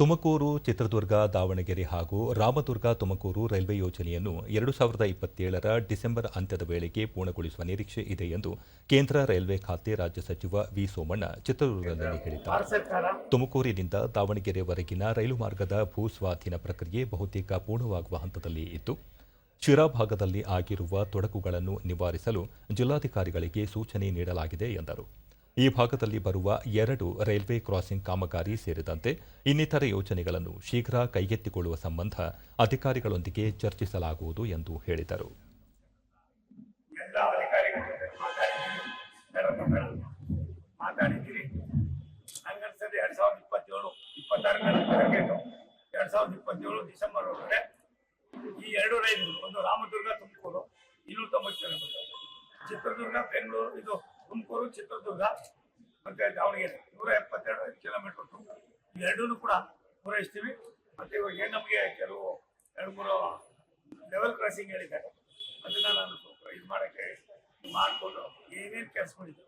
ತುಮಕೂರು, ಚಿತ್ರದುರ್ಗ, ದಾವಣಗೆರೆ ಹಾಗೂ ರಾಮದುರ್ಗ ತುಮಕೂರು ರೈಲ್ವೆ ಯೋಜನೆಯನ್ನು ಎರಡು ಸಾವಿರದ ಇಪ್ಪತ್ತೇಳರ ಡಿಸೆಂಬರ್ ಅಂತ್ಯದ ವೇಳೆಗೆ ಪೂರ್ಣಗೊಳಿಸುವ ನಿರೀಕ್ಷೆ ಇದೆ ಎಂದು ಕೇಂದ್ರ ರೈಲ್ವೆ ಖಾತೆ ರಾಜ್ಯ ಸಚಿವ ವಿ ಸೋಮಣ್ಣ ಚಿತ್ರದುರ್ಗದಲ್ಲಿ ಹೇಳಿದ್ದಾರೆ. ತುಮಕೂರಿನಿಂದ ದಾವಣಗೆರೆವರೆಗಿನ ರೈಲು ಮಾರ್ಗದ ಭೂ ಸ್ವಾಧೀನ ಪ್ರಕ್ರಿಯೆ ಬಹುತೇಕ ಪೂರ್ಣವಾಗುವ ಹಂತದಲ್ಲಿ ಇತ್ತು ಶಿರಾ ಭಾಗದಲ್ಲಿ ಆಗಿರುವ ತೊಡಕುಗಳನ್ನು ನಿವಾರಿಸಲು ಜಿಲ್ಲಾಧಿಕಾರಿಗಳಿಗೆ ಸೂಚನೆ ನೀಡಲಾಗಿದೆ ಎಂದರು. ಈ ಭಾಗದಲ್ಲಿ ಬರುವ ಎರಡು ರೈಲ್ವೆ ಕ್ರಾಸಿಂಗ್ ಕಾಮಗಾರಿ ಸೇರಿದಂತೆ ಇನ್ನಿತರ ಯೋಜನೆಗಳನ್ನು ಶೀಘ್ರ ಕೈಗೆತ್ತಿಕೊಳ್ಳುವ ಸಂಬಂಧ ಅಧಿಕಾರಿಗಳೊಂದಿಗೆ ಚರ್ಚಿಸಲಾಗುವುದು ಎಂದು ಹೇಳಿದರು. ಈ ಎರಡು ರೈಲು ಒಂದು ರಾಮದುರ್ಗ ತುಮಕೂರು ಇನ್ನೂರ ತೊಂಬತ್ತು ಚಿತ್ರದುರ್ಗ ಬೆಂಗಳೂರು ಇದು ತುಮಕೂರು, ಚಿತ್ರದುರ್ಗ, ಮತ್ತೆ ದಾವಣಗೆರೆ. ನೂರ ಎಪ್ಪತ್ತೆರಡು ಕಿಲೋಮೀಟರ್ ಎರಡೂ ಕೂಡ ಪೂರೈಸ್ತೀವಿ. ಮತ್ತೆ ಇವಾಗ ನಮಗೆ ಕೆಲವು ಎರಡು ಮೂರು ಲೆವೆಲ್ ಕ್ರಾಸಿಂಗ್ ಹೇಳಿದ್ದಾರೆ. ಅದನ್ನ ನಾನು ಇದು ಮಾಡಕ್ಕೆ ಮಾಡಿಕೊಂಡು ಏನೇನು ಕೆಲಸಗಳಿದೆ